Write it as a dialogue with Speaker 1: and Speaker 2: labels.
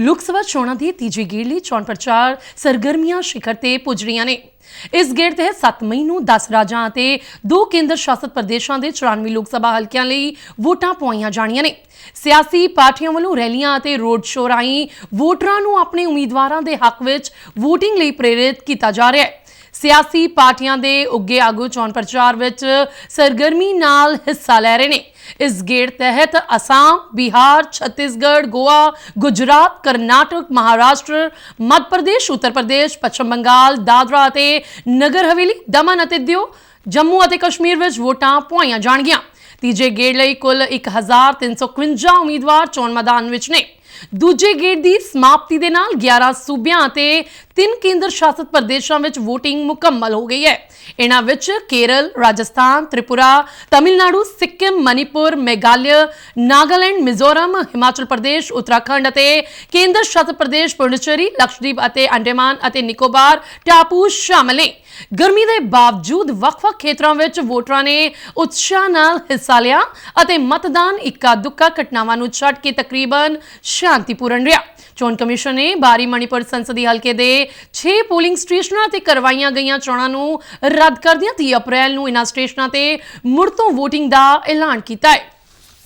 Speaker 1: ਲੋਕ ਸਭਾ ਚੋਣਾਂ ਦੀ ਤੀਜੀ ਗੇੜ ਲਈ ਚੋਣ ਪ੍ਰਚਾਰ ਸਰਗਰਮੀਆਂ ਸ਼ਿਖਰ ਤੇ ਪੁੱਜ ਰਹੀਆਂ ਨੇ। ਇਸ ਗੇੜ ਤਹਿਤ 7 ਮਈ ਨੂੰ 10 ਰਾਜਾਂ ਅਤੇ ਦੋ ਕੇਂਦਰ ਸ਼ਾਸਤ ਪ੍ਰਦੇਸ਼ਾਂ ਦੇ 94 ਲੋਕ ਸਭਾ ਹਲਕਿਆਂ ਲਈ ਵੋਟਾਂ ਪਵਾਈਆਂ ਜਾਣੀਆਂ ਨੇ। ਸਿਆਸੀ ਪਾਰਟੀਆਂ ਵੱਲੋਂ ਰੈਲੀਆਂ ਅਤੇ ਰੋਡ ਸ਼ੋਅ ਰਾਹੀਂ ਵੋਟਰਾਂ ਨੂੰ ਆਪਣੇ ਉਮੀਦਵਾਰਾਂ ਦੇ ਹੱਕ ਵਿੱਚ ਵੋਟਿੰਗ ਲਈ ਪ੍ਰੇਰਿਤ ਕੀਤਾ ਜਾ ਰਿਹਾ ਹੈ। ਸਿਆਸੀ ਪਾਰਟੀਆਂ ਦੇ ਉੱਗੇ ਆਗੂ ਚੋਣ ਪ੍ਰਚਾਰ ਵਿੱਚ ਸਰਗਰਮੀ ਨਾਲ ਹਿੱਸਾ ਲੈ ਰਹੇ ਨੇ। ਇਸ ਗੇੜ ਤਹਿਤ ਅਸਾਮ, ਬਿਹਾਰ, ਛੱਤੀਸਗੜ੍ਹ, ਗੋਆ, ਗੁਜਰਾਤ, ਕਰਨਾਟਕ, ਮਹਾਰਾਸ਼ਟਰ, ਮੱਧ ਪ੍ਰਦੇਸ਼, ਉੱਤਰ ਪ੍ਰਦੇਸ਼, ਪੱਛਮ ਬੰਗਾਲ, ਦਾਦਰਾ ਅਤੇ ਨਗਰ ਹਵੇਲੀ, ਦਮਨ ਅਤੇ ਦਿਓ, ਜੰਮੂ ਅਤੇ ਕਸ਼ਮੀਰ ਵਿੱਚ ਵੋਟਾਂ ਪਵਾਈਆਂ ਜਾਣਗੀਆਂ। ਤੀਜੇ ਗੇੜ ਲਈ ਕੁੱਲ 1351 ਉਮੀਦਵਾਰ ਚੋਣ ਮੈਦਾਨ ਵਿੱਚ ਨੇ। ਦੂਜੇ ਗੇੜ ਦੀ ਸਮਾਪਤੀ ਦੇ ਨਾਲ 11 ਸੂਬਿਆਂ ਅਤੇ ਤਿੰਨ ਕੇਂਦਰ ਸ਼ਾਸਤ ਪ੍ਰਦੇਸ਼ਾਂ ਵਿੱਚ VOTING ਮੁਕੰਮਲ ਹੋ ਗਈ ਹੈ। ਇਹਨਾਂ ਵਿੱਚ ਕੇਰਲ, ਰਾਜਸਥਾਨ, ਤ੍ਰਿਪੁਰਾ, ਤਮਿਲਨਾਡੂ, ਸਿੱਕਮ, ਮਨੀਪੁਰ, ਮੇਘਾਲਿਆ, ਨਾਗਾਲੈਂਡ, ਮਿਜ਼ੋਰਮ, ਹਿਮਾਚਲ ਪ੍ਰਦੇਸ਼, ਉੱਤਰਾਖੰਡ ਅਤੇ ਕੇਂਦਰ ਸ਼ਾਸਤ ਪ੍ਰਦੇਸ਼ ਪੁਡੁਚੇਰੀ, ਲਕਸ਼ਦੀਪ ਅਤੇ ਅੰਡੇਮਾਨ ਅਤੇ ਨਿਕੋਬਾਰ ਟਾਪੂ ਸ਼ਾਮਲ ਨੇ। ਗਰਮੀ ਦੇ ਬਾਵਜੂਦ ਵੱਖ-ਵੱਖ ਖੇਤਰਾਂ ਵਿੱਚ ਵੋਟਰਾਂ ਨੇ ਉਤਸ਼ਾਹ ਨਾਲ ਹਿੱਸਾ ਲਿਆ ਅਤੇ ਮਤਦਾਨ ਇੱਕਾ ਦੁੱਕਾ ਘਟਨਾਵਾਂ ਨੂੰ ਛੱਡ ਕੇ ਤਕਰੀਬਨ ਸ਼ਾਂਤੀਪੂਰਨ ਰਿਹਾ ਚੋਣ ਕਮਿਸ਼ਨ ਨੇ ਬਾਰੀ ਮਣੀਪੁਰ ਸੰਸਦੀ ਹਲਕੇ ਦੇ 6 ਪੋਲਿੰਗ ਸਟੇਸ਼ਨਾਂ ਤੇ ਕਰਵਾਈਆਂ ਗਈਆਂ ਚੋਣਾਂ ਨੂੰ ਰੱਦ ਕਰਦਿਆਂ 30 ਅਪ੍ਰੈਲ ਨੂੰ ਇਨ੍ਹਾਂ ਸਟੇਸ਼ਨਾਂ ਤੇ ਮੁੜ ਤੋਂ VOTING ਦਾ ਐਲਾਨ ਕੀਤਾ ਹੈ